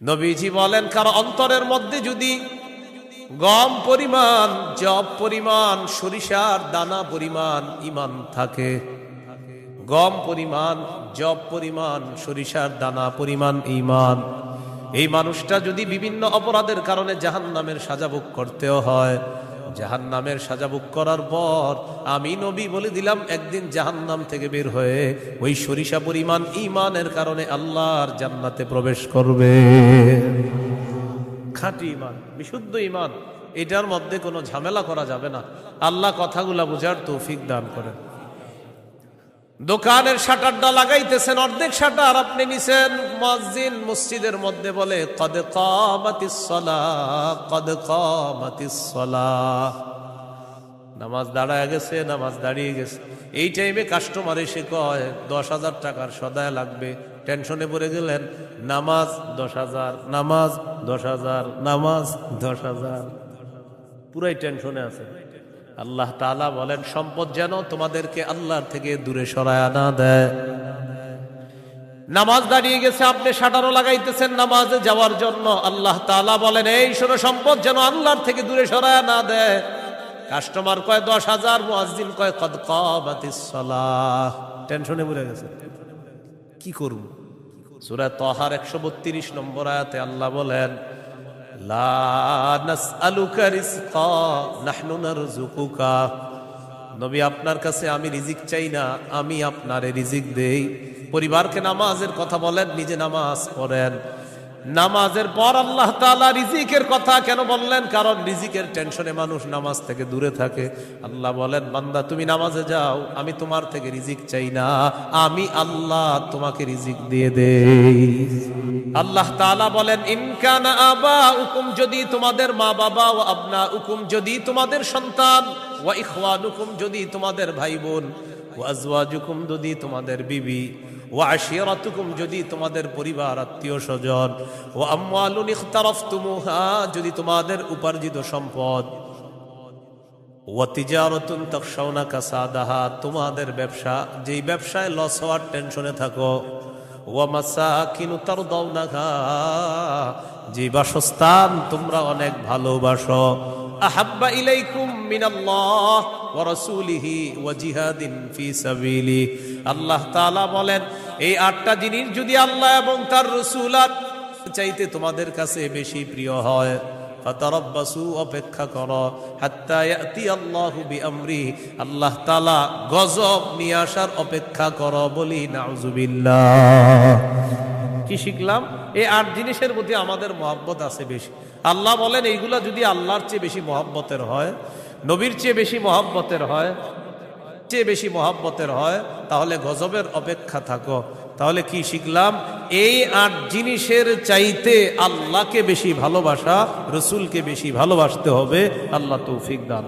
নবীজি বলেন, কার অন্তরের মধ্যে যদি গম পরিমাণ, জব পরিমাণ, সরিষার দানা পরিমাণ, ইমান থাকে, গম পরিমাণ, জব পরিমাণ, সরিষার দানা পরিমাণ, ইমান, এই মানুষটা যদি বিভিন্ন অপরাধের কারণে জাহান নামের সাজাভোগ করতেও হয় জাহান নামের সাজাবুক করার পর আমি নবী বলে দিলাম, একদিন জাহান নাম থেকে বের হয়ে ওই সরিষা পরিমাণ ইমানের কারণে আল্লাহর জান্নাতে প্রবেশ করবে। খাঁটি ইমান বিশুদ্ধ ইমান এটার মধ্যে কোনো ঝামেলা করা যাবে না। আল্লাহ কথাগুলা বোঝার তৌফিক দান করেন। দোকানের শাটারটা লাগাইতেছেন, অর্ধেক শাটার আপনি নিছেন। মসজিদ, মসজিদের মধ্যে বলে, কদ কামাতিস সালাহ কদ কামাতিস সালাহ নামাজ দাঁড়ায় গেছে, নামাজ দাঁড়িয়ে গেছে। এই টাইমে কাস্টমার এসে কয়, দশ হাজার টাকার সদায় লাগবে। টেনশনে পড়ে গেলেন, নামাজ দশ হাজার, নামাজ দশ হাজার, নামাজ দশ হাজার। পুরাই টেনশনে আছে। আল্লাহ তাআলা বলেন, সম্পদ যেন তোমাদেরকে আল্লাহর থেকে দূরে সরায় না দেয়। নামাজ দাঁড়িয়ে গেছে, আপনি শাটারও লাগাইতেছেন নামাজে যাওয়ার জন্য। আল্লাহ তাআলা বলেন, এই শোনো, সম্পদ যেন আল্লাহর থেকে দূরে সরায় না দেয়। কাস্টমার কয়, দশ হাজার, মুয়াজ্জিন কয়, কদ কামাতিস সালাহ। টেনশনে পড়ে গেছে। কি করব? সূরা তহার 132 নম্বর আয়াতে আল্লাহ বলেন নবী আপনার কাছে আমি রিজিক চাই না, আমি আপনারে রিজিক দেই। পরিবারকে নামাজের কথা বলেন, নিজে নামাজ পড়েন। নামাজের পর আল্লাহ তাআলা রিজিকের কথা কেন বললেন? কারণ রিজিকের টেনশনে মানুষ নামাজ থেকে দূরে থাকে। আল্লাহ বলেন, বান্দা, তুমি নামাজে যাও, আমি তোমার থেকে রিজিক চাই না, আমি আল্লাহ তোমাকে রিজিক দিয়ে দেই। আল্লাহ তাআলা বলেন ইনকানা আবা উকুম যদি তোমাদের মা বাবা ও আবনা উকুম যদি তোমাদের সন্তান ওয়া ইখওয়ানুকুম, যদি তোমাদের ভাই বোন ওয়া আজওয়াজুকুম, যদি তোমাদের বিবি ওয়া আশিরাতুকুম, যদি তোমাদের পরিবার, আত্মীয় স্বজন ও আমওয়ালুন ইখতারাফতুমুহা, যদি তোমাদের উপার্জিত সম্পদ তোমাদের ব্যবসা, যেই ব্যবসায় লস হওয়ার টেনশনে থাকো যে বাসস্থান তোমরা অনেক ভালোবাসো। আহাব্বা ইলাইকুম মিনাল্লাহ ওয়া রাসূলিহি ওয়া জিহাদিন ফি সাবিলি। আল্লাহ তাআলা বলেন, এই আটটা জিনিস যদি আল্লাহ এবং তার রাসূলাত চাইতে তোমাদের কাছে বেশি প্রিয় হয়, ফাতারাব্বাসু, অপেক্ষা করো, হাত্তা ইয়াতি আল্লাহু বিআমরি। আল্লাহ তাআলা গজব নিয়ে আসার অপেক্ষা করো বলি, নাউজুবিল্লাহ। কি শিখলাম? এই আট জিনিসের প্রতি আমাদের মহাব্বত আছে বেশি। আল্লাহ বলেন, এইগুলা যদি আল্লাহর চেয়ে বেশি মহব্বতের হয়, নবীর চেয়ে বেশি মহাব্বতের হয়, চেয়ে বেশি মহাব্বতের হয়, তাহলে গজবের অপেক্ষা থাকো। তাহলে কি শিখলাম? এই আট জিনিসের চাইতে আল্লাহকে বেশি ভালোবাসা, রসুলকে বেশি ভালোবাসতে হবে। আল্লাহ তৌফিক দান